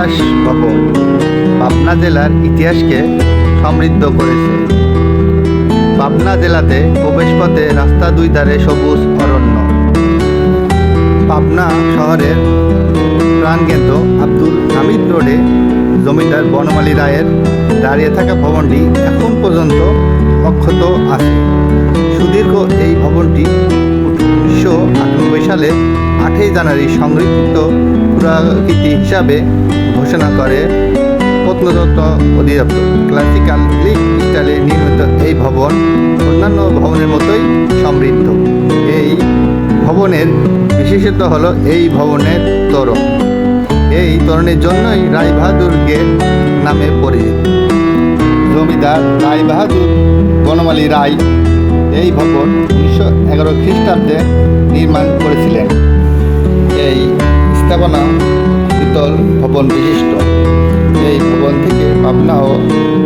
আবাস ভবন পাবনা জেলার ইতিহাসকে সমৃদ্ধ করেছে। পাবনা জেলাতে প্রবেশপথে রাস্তা দুই ধারে সবুজ অরণ্য। পাবনা শহরের প্রাণকেন্দ্র আব্দুল হামিদ রোডে জমিদার বনমালী রায়ের দাঁড়িয়ে থাকা ভবনটি এখন পর্যন্ত অক্ষত আছে। সুদীর্ঘ এই ভবনটি উনিশশো আটানব্বই সালে আটই জানুয়ারি সংরক্ষিত পুরাকৃতি হিসাবে ঘোষণা করে, প্রত্নতত্ত্ব অধিদপ্তর। ক্লাসিক্যাল গ্রিক স্টাইলে নির্মিত এই ভবন অন্যান্য ভবনের মতোই সমৃদ্ধ। এই ভবনের বিশেষত্ব হলো এই ভবনের তোরণ। এই তোরণের জন্যই রায়বাহাদুর গেট নামে পরিচিত। জমিদার রায়বাহাদুর বনমালী রায় এই ভবন উনিশশো এগারো খ্রিস্টাব্দে নির্মাণ করেছিলেন। এই স্থাপনা দ্বিতল ভবন বিশিষ্ট। এই ভবন থেকে পাবনা ও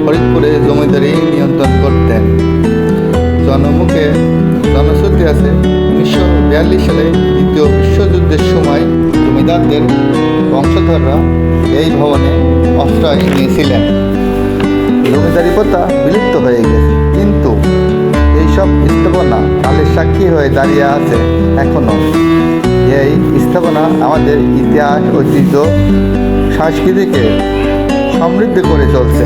ফরিদপুরে জমিদারি নিয়ন্ত্রণ করতেন। জনমুখে জনশ্রুতি আছে, উনিশশো বিয়াল্লিশ সালে দ্বিতীয় বিশ্বযুদ্ধের সময় জমিদারদের বংশধররা এই ভবনে আশ্রয় নিয়েছিলেন। জমিদারি প্রথা বিলুপ্ত হয়ে গেছে, কিন্তু এইসব স্থাপনা কালের সাক্ষী হয়ে দাঁড়িয়ে আছে এখনও এই স্থাপনা আমাদের ইতিহাস ঐতিহ্য সংস্কৃতিকে সমৃদ্ধ করে চলছে।